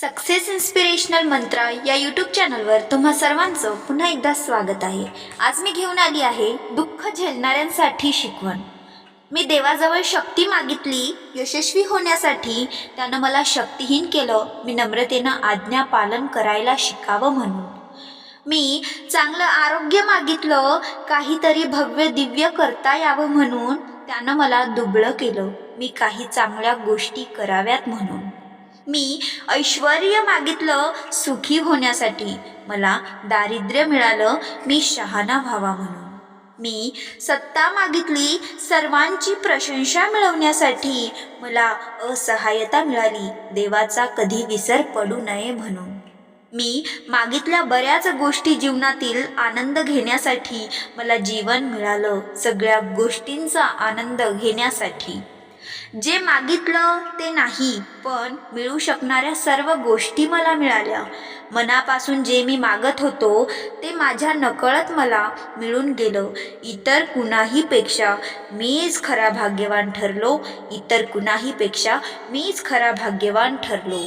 Success inspirational मंत्रा या YouTube चॅनलवर तुम्हा सर्वांचं पुन्हा एकदा स्वागत आहे. आज मी घेऊन आली आहे दुःख झेलणाऱ्यांसाठी शिकवण. मी देवाजवळ शक्ती मागितली यशस्वी होण्यासाठी त्यानं मला शक्तिहीन केलं मी नम्रतेनं आज्ञा पालन करायला शिकावं म्हणून. मी चांगलं आरोग्य मागितलं काहीतरी भव्य दिव्य करता यावं म्हणून त्यानं मला दुबळं केलं. मी काही चांगल्या गोष्टी कराव्यात म्हणून. मी ऐश्वर्य मागितलं सुखी होण्यासाठी. मला दारिद्र्य मिळालं मी शहाणा व्हावा म्हणून. मी सत्ता मागितली सर्वांची प्रशंसा मिळवण्यासाठी. मला असहाय्यता मिळाली. देवाचा कधी विसर पडू नये म्हणून. मी मागितल्या बऱ्याच गोष्टी जीवनातील आनंद घेण्यासाठी. मला जीवन मिळालं सगळ्या गोष्टींचा आनंद घेण्यासाठी. जे मागितलं ते नाही पण मिळू शकणाऱ्या सर्व गोष्टी मला मिळाल्या. मनापासून जे मी मागत होतो ते माझ्या नकळत मला मिळून गेलं. इतर कुणाहीपेक्षा मीच खरा भाग्यवान ठरलो. इतर कुणाहीपेक्षा मीच खरा भाग्यवान ठरलो.